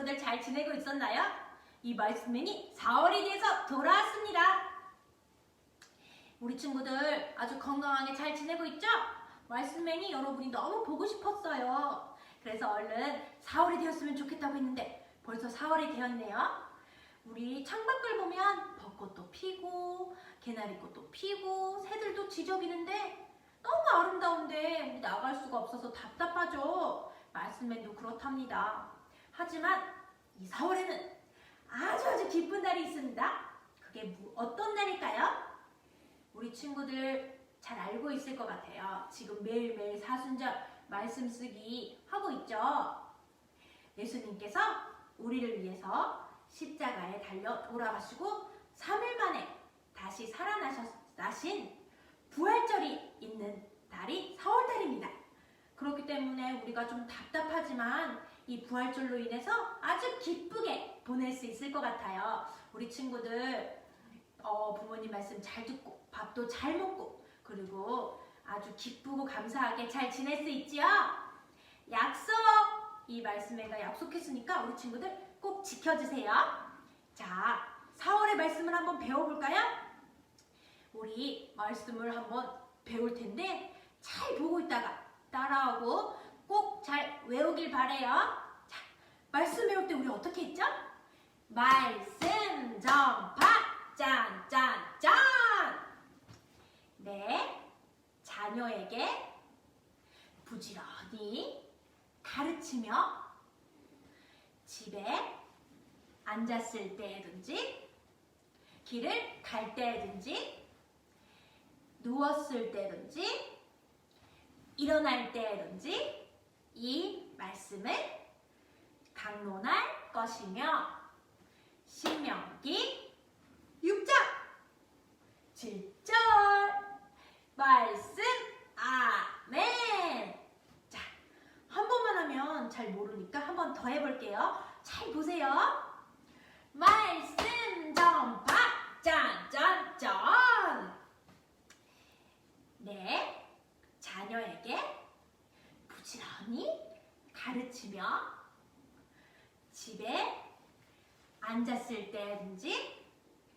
친구들 잘 지내고 있었나요? 이 말씀맨이 4월이 돼서 돌아왔습니다. 우리 친구들 아주 건강하게 잘 지내고 있죠? 말씀맨이 여러분이 너무 보고 싶었어요. 그래서 얼른 4월이 되었으면 좋겠다고 했는데 벌써 4월이 되었네요. 우리 창밖을 보면 벚꽃도 피고 개나리꽃도 피고 새들도 지저귀는데 너무 아름다운데 우리 나갈 수가 없어서 답답하죠. 말씀맨도 그렇답니다. 하지만 이 4월에는 아주 아주 기쁜 날이 있습니다. 그게 무- 어떤 날일까요? 우리 친구들 잘 알고 있을 것 같아요. 지금 매일매일 사순절 말씀 쓰기 하고 있죠. 예수님께서 우리를 위해서 십자가에 달려 돌아가시고 3일 만에 다시 살아나신 부활절이 있는 달이 4월달입니다. 그렇기 때문에 우리가 좀 답답하지만 이 부활절로 인해서 아주 기쁘게 보낼 수 있을 것 같아요. 우리 친구들 어, 부모님 말씀 잘 듣고 밥도 잘 먹고 그리고 아주 기쁘고 감사하게 잘 지낼 수 있지요? 약속! 이 말씀에가 약속했으니까 우리 친구들 꼭 지켜주세요. 자, 4월의 말씀을 한번 배워볼까요? 우리 말씀을 한번 배울 텐데 잘 보고 있다가 따라하고 꼭 잘 외우길 바래요. 자, 말씀 배울 때 우리 어떻게 했죠? 말씀 정파 짠짠짠. 네, 자녀에게 부지런히 가르치며 집에 앉았을 때든지 길을 갈 때든지 누웠을 때든지 일어날 때든지 이 말씀을 강론할 것이며 신명기 6장 7절 말씀 아멘. 자, 한 번만 하면 잘 모르니까 한 번 더 해볼게요. 잘 보세요 말씀 전파 짠짠짠 네 자녀에게 부지런히 가르치며 집에 앉았을 때든지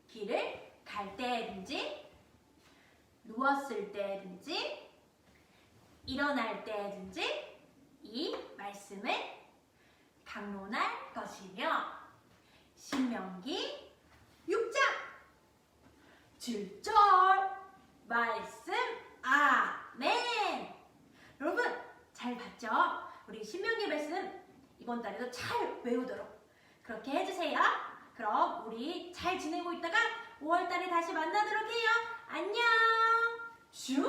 길을 갈 때든지 누웠을 때든지 일어날 때든지 이 말씀을 강론할 것이며 신명기 6장. 7절 말씀 아멘 여러분 잘 봤죠? 우리 신명기 말씀 이번 달에도 잘 외우도록 그렇게 해주세요. 그럼 우리 잘 지내고 있다가 5월 달에 다시 만나도록 해요. 안녕. 슈